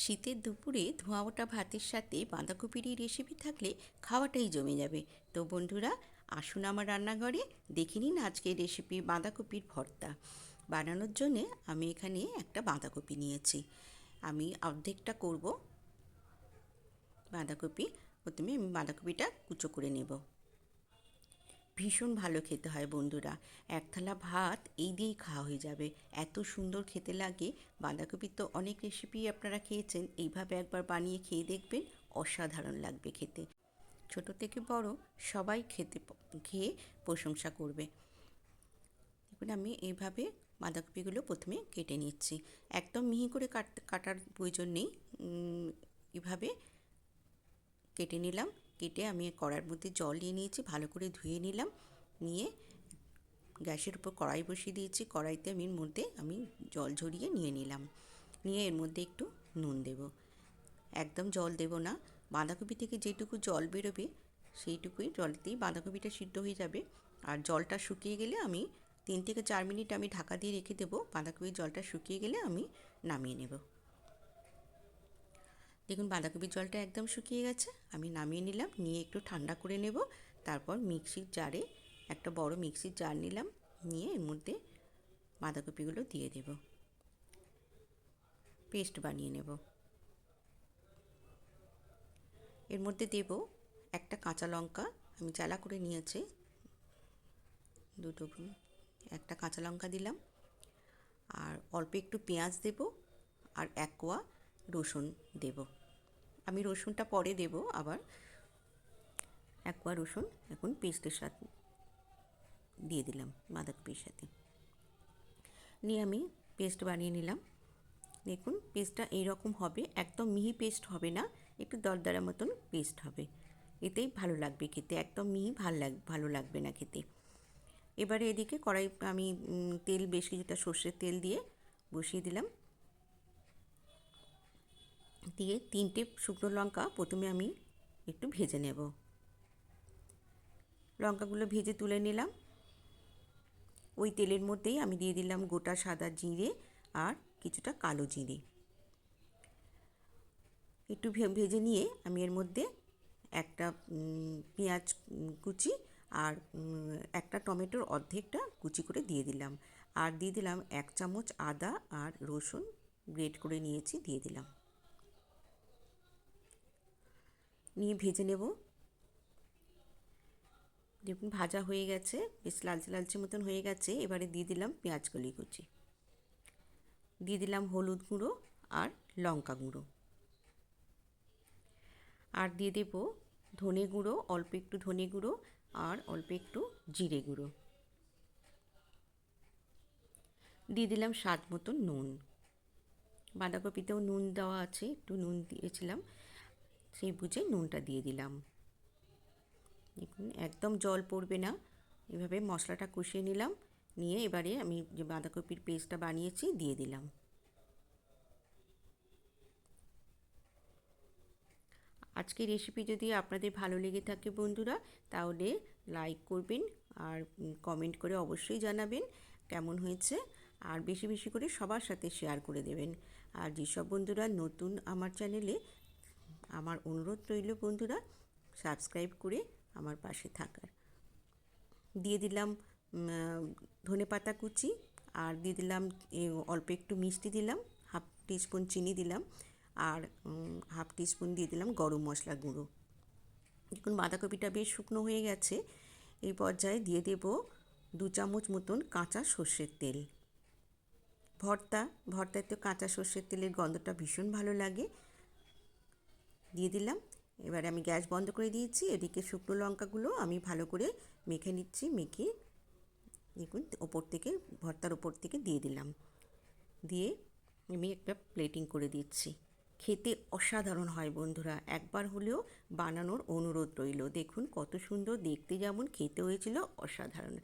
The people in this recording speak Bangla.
শীতের দুপুরে ধোঁয়া ওঠা ভাতের সাথে বাঁধাকপির রেসিপি থাকলে খাওয়াটাই জমে যাবে। তো বন্ধুরা, আসুন আমার রান্নাঘরে, দেখে নিন আজকের রেসিপি বাঁধাকপির ভর্তা। বানানোর জন্যে আমি এখানে একটা বাঁধাকপি নিয়েছি। আমি অর্ধেকটা করব বাঁধাকপি। প্রথমে আমি বাঁধাকপিটা কুচো করে নেব। ভীষণ ভালো খেতে হয় বন্ধুরা। এক থালা ভাত, এই দিয়েই খাওয়া হয়ে যাবে। এত সুন্দর খেতে লাগে। বাঁধাকপির তো অনেক রেসিপি আপনারা খেয়েছেন। এইভাবে একবার বানিয়ে খেয়ে দেখবেন অসাধারণ লাগবে খেতে। ছোট থেকে বড় সবাই খেতে খেয়ে প্রশংসা করবে। দেখুন, আমি এইভাবে বাঁধাকপিগুলো প্রথমে কেটে নিচ্ছি। একদম মিহি করে কাট, কাটার প্রয়োজন নেই। এভাবে কেটে নিলাম। কেটে আমি কড়ার মধ্যে জল নিয়ে নিয়েছি, ভালো করে ধুয়ে নিলাম। নিয়ে গ্যাসের উপর কড়াই বসিয়ে দিয়েছি, কড়াইতে আমি মধ্যে আমি জল ঝরিয়ে নিয়ে নিলাম। নিয়ে এর মধ্যে একটু নুন দেব। একদম জল দেব না। বাঁধাকপি থেকে যেটুকু জল বেরোবে, সেইটুকুই জল জলতেই বাঁধাকপিটা সিদ্ধ হয়ে যাবে। আর জলটা শুকিয়ে গেলে আমি তিন থেকে চার মিনিট আমি ঢাকা দিয়ে রেখে দেবো। বাঁধাকপির জলটা শুকিয়ে গেলে আমি নামিয়ে নেব। দেখুন বাঁধাকপির জলটা একদম শুকিয়ে গেছে। আমি নামিয়ে নিলাম, নিয়ে একটু ঠান্ডা করে নেব। তারপর মিক্সির জারে একটা বড় মিক্সির জার নিলাম, নিয়ে এর মধ্যে বাঁধাকপিগুলো দিয়ে দেব। পেস্ট বানিয়ে নেব। এর মধ্যে দেব একটা কাঁচা লঙ্কা, আমি জ্বালা করে নিয়েছি। দুটো একটা কাঁচা লঙ্কা দিলাম। আর অল্প একটু পেঁয়াজ দেব, আর এক কোয়া রসুন দেব। আমি রসুনটা পরে দেব আবার। এক কোয়া রসুন এখন পেস্টের সাথে দিয়ে দিলাম বাঁধাকপির সাথে। নিয়ে আমি পেস্ট বানিয়ে নিলাম। দেখুন পেস্টটা এইরকম হবে, একদম মিহি পেস্ট হবে না, একটু দরদরা মতন পেস্ট হবে। এতেই ভালো লাগবে খেতে, একদম মিহি ভালো লাগ, ভালো লাগবে না খেতে। এবারে এদিকে কড়াই, আমি তেল, বেশ কিছুটা সর্ষের তেল দিয়ে বসিয়ে দিলাম। দিয়ে তিনটে শুকনো লঙ্কা প্রথমে আমি একটু ভেজে নেব। লঙ্কাগুলো ভেজে তুলে নিলাম। ওই তেলের মধ্যেই আমি দিয়ে দিলাম গোটা সাদা জিরে আর কিছুটা কালো জিরে। একটু ভেজে নিয়ে আমি এর মধ্যে একটা পেঁয়াজ কুচি আর একটা টমেটোর অর্ধেকটা কুচি করে দিয়ে দিলাম। আর দিয়ে দিলাম এক চামচ আদা আর রসুন গ্রেট করে নিয়েছি, দিয়ে দিলাম। নিয়ে ভেজে নেব। দেখুন, ভাজা হয়ে গেছে, বেশ লালচে লালচে মতন হয়ে গেছে। এবারে দিয়ে দিলাম পেঁয়াজ কলি কুচি। দিয়ে দিলাম হলুদ গুঁড়ো আর লঙ্কা গুঁড়ো। আর দিয়ে দেব ধনে গুঁড়ো, অল্প একটু ধনে গুঁড়ো আর অল্প একটু জিরে গুঁড়ো। দিয়ে দিলাম স্বাদ মতো নুন। বাঁধাকপিতেও নুন দেওয়া আছে, একটু নুন দিয়েছিলাম। সেই বুঝে নুনটা দিয়ে দিলাম। দেখুন, একদম জল পড়বে না। এভাবে মশলাটা কষিয়ে নিলাম। নিয়ে এবারে আমি যে বাঁধাকপির পেস্টটা বানিয়েছি, দিয়ে দিলাম। আজকের রেসিপি যদি আপনাদের ভালো লেগে থাকে বন্ধুরা, তাহলে লাইক করবেন আর কমেন্ট করে অবশ্যই জানাবেন কেমন হয়েছে। আর বেশি বেশি করে সবার সাথে শেয়ার করে দেবেন। আর যেসব বন্ধুরা নতুন আমার চ্যানেলে আমার অনুরোধ রইল বন্ধুরা সাবস্ক্রাইব করে আমার পাশে থাকার। দিয়ে দিলাম ধনে পাতা কুচি, আর দিয়ে দিলাম অল্প একটু মিষ্টি দিলাম, হাফ টিস্পুন চিনি দিলাম, আর হাফ টিস্পুন দিয়ে দিলাম গরম মশলা গুঁড়ো। দেখুন, বাঁধাকপিটা বেশ শুকনো হয়ে গেছে, এই পর্যায়ে দিয়ে দেব দু চামচ মতন কাঁচা সর্ষের তেল। ভর্তা, ভর্তায় তো কাঁচা সর্ষের তেলের গন্ধটা ভীষণ ভালো লাগে। দিয়ে দিলাম। এবারে আমি গ্যাস বন্ধ করে দিয়েছি। এদিকে শুকনো লঙ্কাগুলো আমি ভালো করে মেখে নিচ্ছি, মেখে দেখুন ওপর থেকে, ভর্তার ওপর থেকে দিয়ে দিলাম। দিয়ে আমি একটা প্লেটিং করে দিচ্ছি। খেতে অসাধারণ হয় বন্ধুরা। একবার হলেও বানানোর অনুরোধ রইল। দেখুন কত সুন্দর, দেখতে যেমন খেতে হয়েছিল, অসাধারণ।